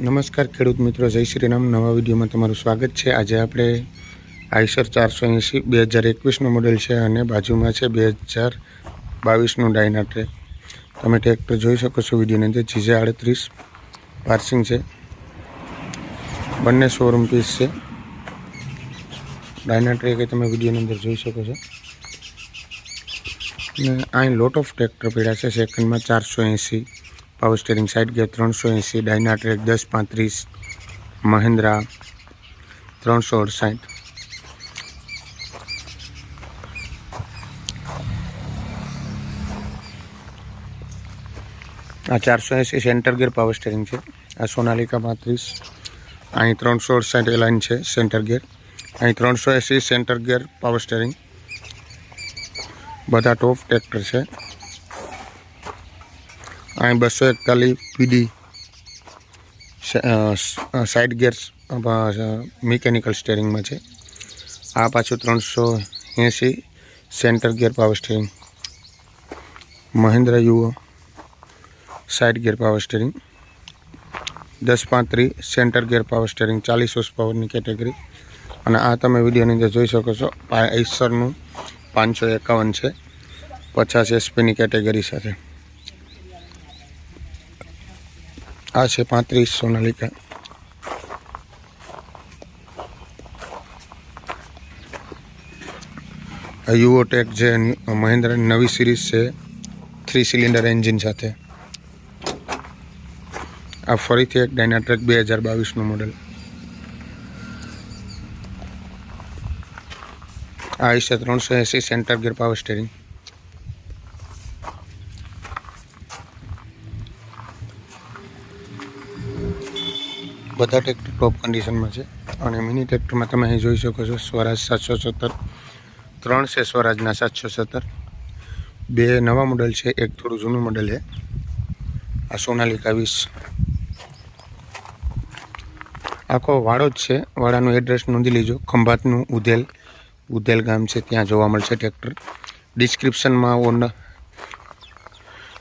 નમસ્કાર ખેડૂત મિત્રો, જય શ્રી રામ નવા વિડીયોમાં તમારું સ્વાગત છે. આજે આપણે આઈસર ચારસો એંસી બે હજાર એકવીસનું મોડેલ છે અને બાજુમાં છે બે હજાર બાવીસનું ડાયના ટ્રેક. તમે ટ્રેક્ટર જોઈ શકો છો વિડીયોની અંદર જીજે આડત્રીસ પાર્સિંગ છે. બંને શોરૂમ પીસ છે. ડાયના ટ્રેક એ તમે વિડીયોની અંદર જોઈ શકો છો. અને અહીં લોટ ઓફ ટ્રેક્ટર પડ્યા છે સેકન્ડમાં ચારસો એંસી પાવર સ્ટેરિંગ સાઇડ ગેર ત્રણસો એંસી ડાયના ટ્રેક દસ પાંત્રીસ, મહિન્દ્રા ત્રણસો અડસાઠ. આ ચારસો એંસી સેન્ટર ગેર પાવર સ્ટેરિંગ છે. આ સોનાલિકા પાંત્રીસ, અહીં ત્રણસો અડસાઠ એલાઇન છે સેન્ટર ગેર અહીં ત્રણસો એંસી સેન્ટર ગેર પાવર સ્ટેરિંગ. બધા ટોપ ટ્રેક્ટર છે. અહીં બસો એકતાલીસ પીડી સાઇડ ગેર મિકેનિકલ સ્ટેરિંગમાં છે. આ પાછું ત્રણસો એંસી centre gear power steering Mahindra Yuvo side gear power steering દસ પાંત્રીસ સેન્ટર ગિયર પાવર સ્ટેરિંગ ચાલીસ હોર્સ પાવરની કેટેગરી અને આ તમે વિડીયોની અંદર જોઈ શકો છો આઈસરનું પાંચસો એકાવન છે, પચાસ એસપીની કેટેગરી સાથે. આ છે પાંત્રીસ સોનાલિકા આ યુઓટેક જે મહિન્દ્રાની નવી સિરીઝ છે, થ્રી સિલિન્ડર એન્જિન સાથે. આ ફરીથી એક ડાયનાટ્રેક બે હજાર બાવીસનું મોડેલ. આ છે ત્રણસો એંસી સેન્ટર ગેર પાવર સ્ટેરિંગ. બધા ટ્રેક્ટર ટોપ કન્ડિશનમાં છે. અને મિની ટ્રેક્ટરમાં તમે અહીં જોઈ શકો છો, સ્વરાજ સાતસો સત્તર. ત્રણ છે સ્વરાજના સાતસો સત્તર. બે નવા મોડલ છે, એક થોડું જૂનું મોડલ છે. આ સોનાલિકા વીસ. આખો વાડો જ છે. વાડાનું એડ્રેસ નોંધી લેજો. ખંભાતનું ઉધેલ. ઉધેલ ગામ છે, ત્યાં જોવા મળશે ટ્રેક્ટર ડિસ્ક્રિપ્શનમાં ઓનર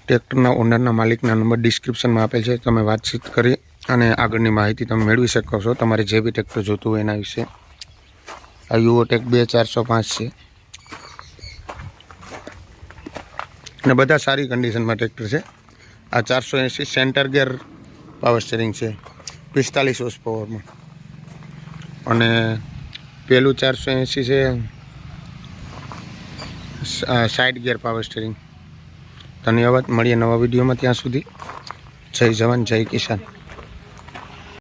ટ્રેક્ટરના ઓનરના માલિકના નંબર ડિસ્ક્રિપ્શનમાં આપેલ છે. તમે વાતચીત કરી અને આગળની માહિતી તમે મેળવી શકો છો. તમારે જે બી ટ્રેક્ટર જોતું હોય એના વિશે. આ યુઓટેક બે ચારસો પાંચ છે. અને બધા સારી કન્ડિશનમાં ટ્રેક્ટર છે. આ ચારસો એંસી સેન્ટર ગેર પાવર સ્ટેરિંગ છે. પિસ્તાલીસ ઓસ પાવરમાં અને પેલું ચારસો એંસી છે સાઇડ ગેર પાવર સ્ટેરિંગ ધન્યવાદ મળીએ નવા વિડીયોમાં ત્યાં સુધી. જય જવાન, જય કિસાન.